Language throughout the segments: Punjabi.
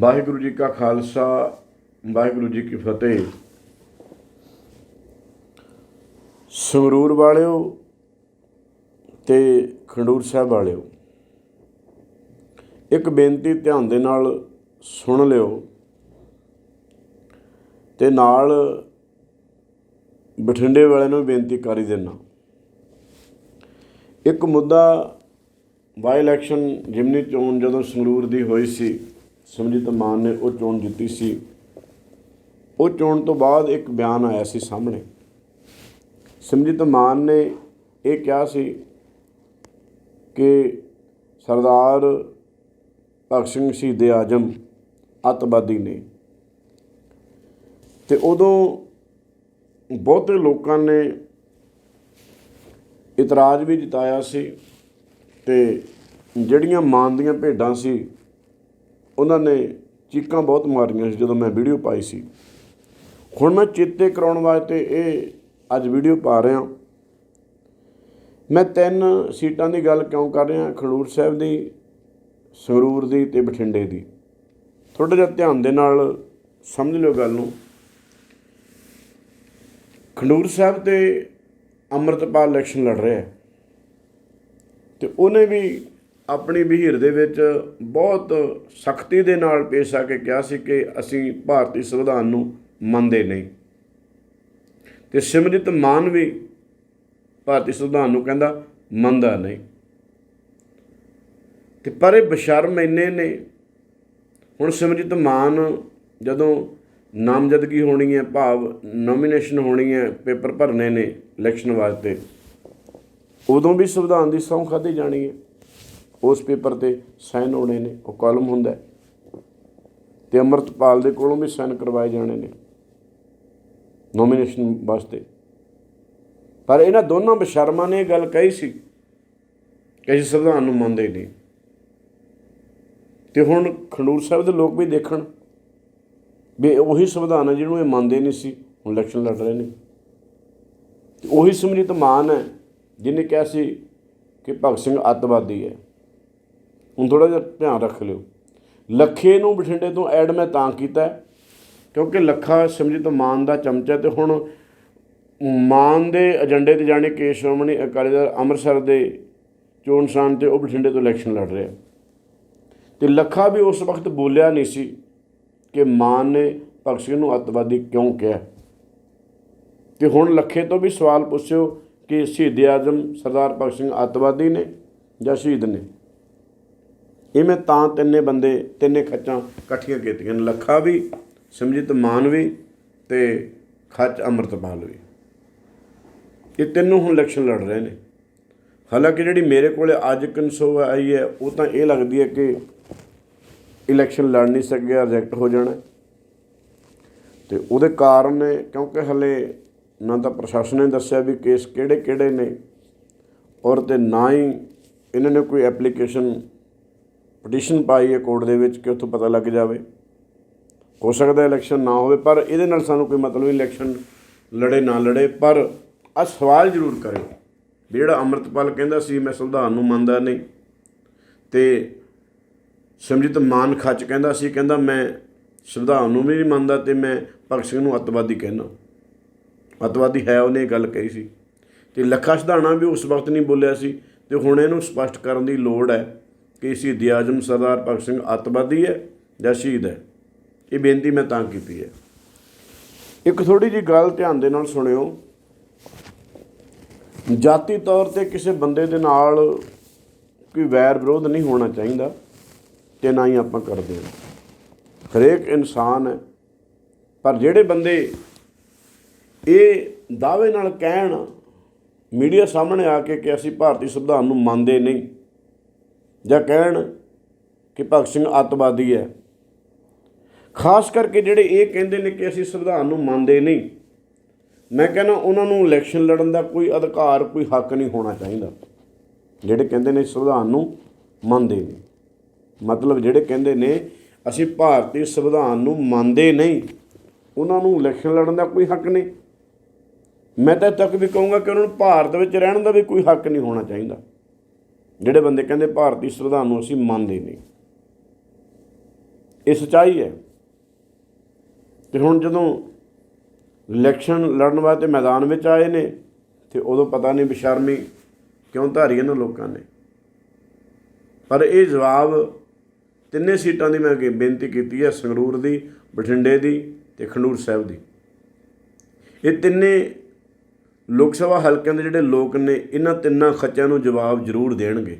ਵਾਹਿਗੁਰੂ ਜੀ ਕਾ ਖਾਲਸਾ, ਵਾਹਿਗੁਰੂ ਜੀ ਕੀ ਫਤਿਹ। ਸੰਗਰੂਰ ਵਾਲਿਓ ਤੇ ਖੰਡੂਰ ਸਾਹਿਬ ਵਾਲਿਓ, ਇੱਕ ਬੇਨਤੀ ਧਿਆਨ ਦੇ ਨਾਲ ਸੁਣ ਲਿਓ ਤੇ ਨਾਲ ਬਠਿੰਡੇ ਵਾਲਿਆਂ ਨੂੰ ਵੀ ਬੇਨਤੀ ਕਰੀ ਹੀ ਦੇਣਾ ਇੱਕ ਮੁੱਦਾ ਬਾਈ ਇਲੈਕਸ਼ਨ ਜਿਮਨੀ ਚੋਣ ਜਦੋਂ ਸੰਗਰੂਰ ਦੀ ਹੋਈ ਸੀ ਸਮਝਿਤ ਮਾਨ ਨੇ ਉਹ ਚੋਣ ਜਿੱਤੀ ਸੀ। ਉਹ ਚੋਣ ਤੋਂ ਬਾਅਦ ਇੱਕ ਬਿਆਨ ਆਇਆ ਸੀ ਸਾਹਮਣੇ। ਸਿਮਰਜੀਤ ਮਾਨ ਨੇ ਇਹ ਕਿਹਾ ਸੀ ਕਿ ਸਰਦਾਰ ਭਗਤ ਸਿੰਘ ਸ਼ਹੀਦ ਆਜਮ ਅੱਤਵਾਦੀ ਨੇ। ਤੇ ਉਦੋਂ ਬਹੁਤੇ ਲੋਕਾਂ ਨੇ ਇਤਰਾਜ਼ ਵੀ ਜਤਾਇਆ ਸੀ ਤੇ ਜਿਹੜੀਆਂ ਮਾਨ ਦੀਆਂ ਭੇਡਾਂ ਸੀ ਉਹਨਾਂ ਨੇ ਚੀਕਾਂ ਬਹੁਤ ਮਾਰੀਆਂ ਸੀ ਜਦੋਂ ਮੈਂ ਵੀਡੀਓ ਪਾਈ ਸੀ। ਹੁਣ ਮੈਂ ਚੇਤੇ ਕਰਾਉਣ ਵਾਸਤੇ ਇਹ ਅੱਜ ਵੀਡੀਓ ਪਾ ਰਿਹਾ। ਮੈਂ ਤਿੰਨ ਸੀਟਾਂ ਦੀ ਗੱਲ ਕਿਉਂ ਕਰ ਰਿਹਾ? ਖਡੂਰ ਸਾਹਿਬ ਦੀ, ਸੰਗਰੂਰ ਦੀ ਤੇ ਬਠਿੰਡੇ ਦੀ। ਥੋੜਾ ਜਿਹਾ ਧਿਆਨ ਦੇ ਨਾਲ ਸਮਝ ਲਿਓ ਗੱਲ ਨੂੰ। ਖਡੂਰ ਸਾਹਿਬ ਤੇ ਅੰਮ੍ਰਿਤਪਾਲ ਇਲੈਕਸ਼ਨ ਲੜ ਰਿਹਾ। ਹੈ ਤੇ ਉਹਨੇ ਵੀ ਆਪਣੀ ਵਹੀਰ ਦੇ ਵਿੱਚ ਬਹੁਤ ਸਖਤੀ ਦੇ ਨਾਲ ਪੇਸ਼ ਆ ਕੇ ਕਿਹਾ ਸੀ ਕਿ ਅਸੀਂ ਭਾਰਤੀ ਸੰਵਿਧਾਨ ਨੂੰ ਮੰਨਦੇ ਨਹੀਂ। ਤੇ ਸਿਮਰਜੀਤ ਮਾਨ ਵੀ ਭਾਰਤੀ ਸੰਵਿਧਾਨ ਨੂੰ ਕਹਿੰਦਾ ਮੰਨਦਾ ਨਹੀਂ। ਤੇ ਪਰ ਇਹ ਬਸ਼ਰਮ ਇੰਨੇ ਨੇ। ਹੁਣ ਸਿਮਰਜੀਤ ਮਾਨ ਜਦੋਂ ਨਾਮਜ਼ਦਗੀ ਹੋਣੀ ਹੈ, ਭਾਵ ਨੋਮੀਨੇਸ਼ਨ ਹੋਣੀ ਹੈ, ਪੇਪਰ ਭਰਨੇ ਨੇ ਇਲੈਕਸ਼ਨ ਵਾਸਤੇ, ਉਦੋਂ ਵੀ ਸੰਵਿਧਾਨ ਦੀ ਸਹੁੰ ਖਾਧੀ ਜਾਣੀ ਹੈ। ਉਸ ਪੇਪਰ ਤੇ ਸਾਈਨ ਹੋਣੇ ਨੇ, ਉਹ ਕਾਲਮ ਹੁੰਦਾ ਹੈ। ਤੇ ਅਮਰਤਪਾਲ ਦੇ ਕੋਲੋਂ ਵੀ ਸਾਈਨ ਕਰਵਾਏ ਜਾਣੇ ਨੇ ਨੋਮੀਨੇਸ਼ਨ ਵਾਸਤੇ। ਪਰ ਇਹਨਾਂ ਦੋਨਾਂ ਬਸ਼ਰਮਾਂ ਨੇ ਇਹ ਗੱਲ ਕਹੀ ਸੀ ਕਿ ਅਸੀਂ ਸੰਵਿਧਾਨ ਨੂੰ ਮੰਨਦੇ ਨਹੀਂ। ਤੇ ਹੁਣ ਖੰਡੂਰ ਸਾਹਿਬ ਦੇ ਲੋਕ ਵੀ ਦੇਖਣ ਵੀ ਉਹੀ ਸੰਵਿਧਾਨ ਹੈ ਜਿਹਨੂੰ ਇਹ ਮੰਨਦੇ ਨਹੀਂ ਸੀ, ਹੁਣ ਇਲੈਕਸ਼ਨ ਲੜ ਰਹੇ ਨੇ। ਉਹੀ ਸਮਰਿਤ ਮਾਨ ਹੈ, ਜਿਹਨੇ ਕਿਹਾ ਸੀ ਕਿ ਭਗਤ ਸਿੰਘ ਅੱਤਵਾਦੀ ਹੈ। ਹੁਣ ਥੋੜਾ ਜਿਹਾ ਧਿਆਨ ਰੱਖ ਲਿਓ। ਲੱਖੇ ਨੂੰ ਬਠਿੰਡੇ ਤੋਂ ਐਡ ਮੈਂ ਤਾਂ ਕੀਤਾ ਕਿਉਂਕਿ ਲੱਖਾ ਸਿਮਰਜੀਤ ਮਾਨ ਦਾ ਚਮਚਾ ਤੇ ਹੁਣ ਮਾਨ ਦੇ ਏਜੰਡੇ ਤੇ ਜਾਣੇ ਕਿ ਸ਼੍ਰੋਮਣੀ ਅਕਾਲੀ ਦਲ ਅੰਮ੍ਰਿਤਸਰ ਦੇ ਚੋਣ ਸਾਨ ਤੇ ਉਹ ਬਠਿੰਡੇ ਤੋਂ ਇਲੈਕਸ਼ਨ ਲੜ ਰਿਹਾ ਤੇ ਲੱਖਾ ਵੀ ਉਸ ਵਕਤ ਬੋਲਿਆ ਨਹੀਂ ਸੀ ਕਿ ਮਾਨ ਨੇ ਭਗਤ ਸਿੰਘ ਨੂੰ ਅੱਤਵਾਦੀ ਕਿਉਂ ਕਿਹਾ। ਤੇ ਹੁਣ ਲੱਖੇ ਤੋਂ ਵੀ ਸਵਾਲ ਪੁੱਛਿਓ ਕਿ ਸ਼ਹੀਦ ਆਜ਼ਮ ਸਰਦਾਰ ਭਗਤ ਸਿੰਘ ਅੱਤਵਾਦੀ ਨੇ ਜਾਂ ਸ਼ਹੀਦ ਨੇ? ਇਵੇਂ ਤਾਂ ਤਿੰਨੇ ਬੰਦੇ, ਤਿੰਨੇ ਖੱਚਾਂ ਇਕੱਠੀਆਂ ਕੀਤੀਆਂ ਨੇ। ਲੱਖਾ ਵੀ ਸਮਝਿਤ ਮਾਨ ਵੀ ਤੇ ਖੱਚ ਅੰਮ੍ਰਿਤਪਾਲ ਵੀ। ਇਹ ਤਿੰਨੋਂ ਹੁਣ ਇਲੈਕਸ਼ਨ ਲੜ ਰਹੇ ਨੇ। ਹਾਲਾਂਕਿ ਜਿਹੜੀ ਮੇਰੇ ਕੋਲੇ ਅੱਜ ਕਨਸੋ ਆਈ ਹੈ, ਉਹ ਤਾਂ ਇਹ ਲੱਗਦੀ ਹੈ ਕਿ ਇਲੈਕਸ਼ਨ ਲੜ ਨਹੀਂ ਸਕਿਆ ਰਿਜੈਕਟ ਹੋ ਜਾਣਾ। ਤੇ ਉਹਦੇ ਕਾਰਨ ਨੇ, ਕਿਉਂਕਿ ਹਲੇ ਨਾ ਤਾਂ ਪ੍ਰਸ਼ਾਸਨ ਨੇ ਦੱਸਿਆ ਵੀ ਕੇਸ ਕਿਹੜੇ ਕਿਹੜੇ ਨੇ, ਔਰ ਤੇ ਨਾ ਹੀ ਇਹਨਾਂ ਨੇ ਕੋਈ ਐਪਲੀਕੇਸ਼ਨ ਪਟੀਸ਼ਨ ਪਾਈ ਹੈ ਕੋਰਟ ਦੇ ਵਿੱਚ ਕਿ ਉੱਥੋਂ ਪਤਾ ਲੱਗ ਜਾਵੇ। ਹੋ ਸਕਦਾ ਇਲੈਕਸ਼ਨ ਨਾ ਹੋਵੇ, ਪਰ ਇਹਦੇ ਨਾਲ ਸਾਨੂੰ ਕੋਈ ਮਤਲਬ ਨਹੀਂ ਇਲੈਕਸ਼ਨ ਲੜੇ ਨਾ ਲੜੇ। ਪਰ ਆ ਸਵਾਲ ਜ਼ਰੂਰ ਕਰਿਓ ਵੀ ਜਿਹੜਾ ਅੰਮ੍ਰਿਤਪਾਲ ਕਹਿੰਦਾ ਸੀ, ਮੈਂ ਸੰਵਿਧਾਨ ਨੂੰ ਮੰਨਦਾ ਨਹੀਂ। ਤੇ ਸਿਮਰਜੀਤ ਮਾਨ ਖੱਚ ਕਹਿੰਦਾ ਸੀ, ਕਹਿੰਦਾ ਮੈਂ ਸੰਵਿਧਾਨ ਨੂੰ ਵੀ ਨਹੀਂ ਮੰਨਦਾ ਤੇ ਮੈਂ ਭਗਤ ਸਿੰਘ ਨੂੰ ਅੱਤਵਾਦੀ ਕਹਿੰਦਾ। ਅੱਤਵਾਦੀ ਹੈ, ਉਹਨੇ ਇਹ ਗੱਲ ਕਹੀ ਸੀ। ਤੇ ਲੱਖਾ ਸਿਧਾਣਾ ਵੀ ਉਸ ਵਕਤ ਨਹੀਂ ਬੋਲਿਆ ਸੀ ਤੇ ਹੁਣ ਇਹਨੂੰ ਸਪਸ਼ਟ ਕਰਨ ਦੀ ਲੋੜ ਹੈ। ਕਿ ਸ਼ਹੀਦ ਆਜ਼ਮ ਸਰਦਾਰ ਭਗਤ ਸਿੰਘ ਅੱਤਵਾਦੀ ਹੈ ਜਾਂ ਸ਼ਹੀਦ ਹੈ? ਇਹ ਬੇਨਤੀ ਮੈਂ ਤਾਂ ਕੀਤੀ ਹੈ। ਇੱਕ ਥੋੜੀ ਜੀ ਗੱਲ ਧਿਆਨ ਦੇ ਨਾਲ ਸੁਣਿਓ। ਜਾਤੀ ਤੌਰ ਤੇ ਕਿਸੇ ਬੰਦੇ ਦੇ ਨਾਲ ਕੋਈ ਵੈਰ ਵਿਰੋਧ ਨਹੀਂ ਹੋਣਾ ਚਾਹੀਦਾ, ਤੇ ਨਾ ਹੀ ਆਪਾਂ ਕਰਦੇ ਹਾਂ। ਹਰੇਕ ਇਨਸਾਨ ਹੈ, ਪਰ ਜਿਹੜੇ ਬੰਦੇ ਇਹ ਦਾਅਵੇ ਨਾਲ ਕਹਿਣ, ਮੀਡੀਆ ਸਾਹਮਣੇ ਆ ਕੇ ਕਿ ਅਸੀਂ ਭਾਰਤੀ ਸੰਵਿਧਾਨ ਨੂੰ ਮੰਨਦੇ ਨਹੀਂ ਜਾਂ ਕਹਿਣ ਕਿ ਭਗਤ ਸਿੰਘ ਅੱਤਵਾਦੀ ਹੈ। ਖਾਸ ਕਰਕੇ ਜਿਹੜੇ ਇਹ ਕਹਿੰਦੇ ਨੇ ਕਿ ਅਸੀਂ ਸੰਵਿਧਾਨ ਨੂੰ ਮੰਨਦੇ ਨਹੀਂ, ਮੈਂ ਕਹਿੰਦਾ ਉਹਨਾਂ ਨੂੰ ਇਲੈਕਸ਼ਨ ਲੜਨ ਦਾ ਕੋਈ ਅਧਿਕਾਰ, ਕੋਈ ਹੱਕ ਨਹੀਂ ਹੋਣਾ ਚਾਹੀਦਾ। ਜਿਹੜੇ ਕਹਿੰਦੇ ਨੇ ਸੰਵਿਧਾਨ ਨੂੰ ਮੰਨਦੇ ਨਹੀਂ। ਮਤਲਬ ਜਿਹੜੇ ਕਹਿੰਦੇ ਨੇ ਅਸੀਂ ਭਾਰਤੀ ਸੰਵਿਧਾਨ ਨੂੰ ਮੰਨਦੇ ਨਹੀਂ, ਉਹਨਾਂ ਨੂੰ ਇਲੈਕਸ਼ਨ ਲੜਨ ਦਾ ਕੋਈ ਹੱਕ ਨਹੀਂ। ਮੈਂ ਤਾਂ ਤੱਕ ਵੀ ਕਹੂੰਗਾ ਕਿ ਉਹਨਾਂ ਨੂੰ ਭਾਰਤ ਵਿੱਚ ਰਹਿਣ ਦਾ ਵੀ ਕੋਈ ਹੱਕ ਨਹੀਂ ਹੋਣਾ ਚਾਹੀਦਾ। ਜਿਹੜੇ ਬੰਦੇ ਕਹਿੰਦੇ ਭਾਰਤੀ ਸੰਵਿਧਾਨ ਨੂੰ ਅਸੀਂ ਮੰਨਦੇ ਨਹੀਂ। ਇਹ ਸੱਚਾਈ ਹੈ। ਤੇ ਹੁਣ ਜਦੋਂ ਇਲੈਕਸ਼ਨ ਲੜਨ ਵਾਸਤੇ ਮੈਦਾਨ ਵਿੱਚ ਆਏ ਨੇ, ਤੇ ਉਦੋਂ ਪਤਾ ਨਹੀਂ ਬਿਸ਼ਰਮੀ ਕਿਉਂ ਧਾਰੀ ਇਹਨਾਂ ਲੋਕਾਂ ਨੇ। ਪਰ ਇਹ ਜਵਾਬ ਤਿੰਨੇ ਸੀਟਾਂ ਦੀ ਮੈਂ ਅੱਗੇ ਬੇਨਤੀ ਕੀਤੀ ਹੈ, ਸੰਗਰੂਰ ਦੀ, ਬਠਿੰਡੇ ਦੀ ਤੇ ਖੰਡੂਰ ਸਾਹਿਬ ਦੀ। ਇਹ ਤਿੰਨੇ ਲੋਕ ਸਭਾ ਹਲਕਿਆਂ ਦੇ ਜਿਹੜੇ ਲੋਕ ਨੇ, ਇਹਨਾਂ ਤਿੰਨਾਂ ਖੱਚਿਆਂ ਨੂੰ ਜਵਾਬ ਜ਼ਰੂਰ ਦੇਣਗੇ।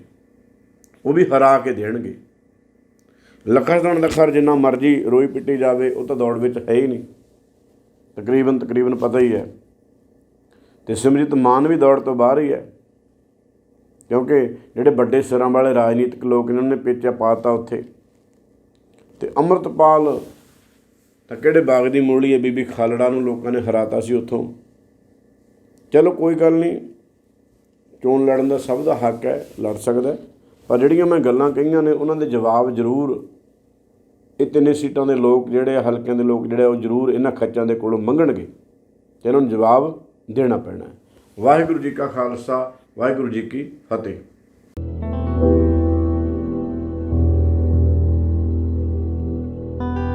ਉਹ ਵੀ ਹਰਾ ਕੇ ਦੇਣਗੇ। ਲੱਖਾਂ ਦਾ ਜਿੰਨਾ ਮਰਜ਼ੀ ਰੋਈ ਪਿੱਟੀ ਜਾਵੇ, ਉਹ ਤਾਂ ਦੌੜ ਵਿੱਚ ਹੈ ਹੀ ਨਹੀਂ। ਤਕਰੀਬਨ ਤਕਰੀਬਨ ਪਤਾ ਹੀ ਹੈ। ਤੇ ਸਿਮਰਜੀਤ ਮਾਨ ਵੀ ਦੌੜ ਤੋਂ ਬਾਹਰ ਹੀ ਹੈ। ਕਿਉਂਕਿ ਜਿਹੜੇ ਵੱਡੇ ਸਿਰਾਂ ਵਾਲੇ ਰਾਜਨੀਤਿਕ ਲੋਕ ਨੇ ਉਹਨਾਂ ਨੇ ਪੇਚਾ ਪਾਤਾ ਉੱਥੇ। ਤੇ ਅੰਮ੍ਰਿਤਪਾਲ ਤਾਂ ਕਿਹੜੇ ਬਾਗ ਦੀ ਮੂਲੀ ਹੈ? ਬੀਬੀ ਖਾਲੜਾ ਨੂੰ ਲੋਕਾਂ ਨੇ ਹਰਾਤਾ ਸੀ ਉੱਥੋਂ। ਚਲੋ ਕੋਈ ਗੱਲ ਨਹੀਂ ਚੋਣ ਲੜਨ ਦਾ ਸਭ ਦਾ ਹੱਕ ਹੈ ਲੜ ਸਕਦਾ ਪਰ ਜਿਹੜੀਆਂ ਮੈਂ ਗੱਲਾਂ ਕਹੀਆਂ ਨੇ ਉਹਨਾਂ ਦੇ ਜਵਾਬ ਜ਼ਰੂਰ ਇਹ ਤਿੰਨੇ ਸੀਟਾਂ ਦੇ ਲੋਕ ਜਿਹੜੇ ਆ, ਹਲਕਿਆਂ ਦੇ ਲੋਕ ਜਿਹੜੇ ਆ, ਉਹ ਜ਼ਰੂਰ ਇਹਨਾਂ ਖੱਚਾਂ ਦੇ ਕੋਲੋਂ ਮੰਗਣਗੇ ਤੇ ਇਹਨਾਂ ਨੂੰ ਜਵਾਬ ਦੇਣਾ ਪੈਣਾ ਹੈ। ਵਾਹਿਗੁਰੂ ਜੀ ਕਾ ਖਾਲਸਾ ਵਾਹਿਗੁਰੂ ਜੀ ਕੀ ਫਤਿਹ।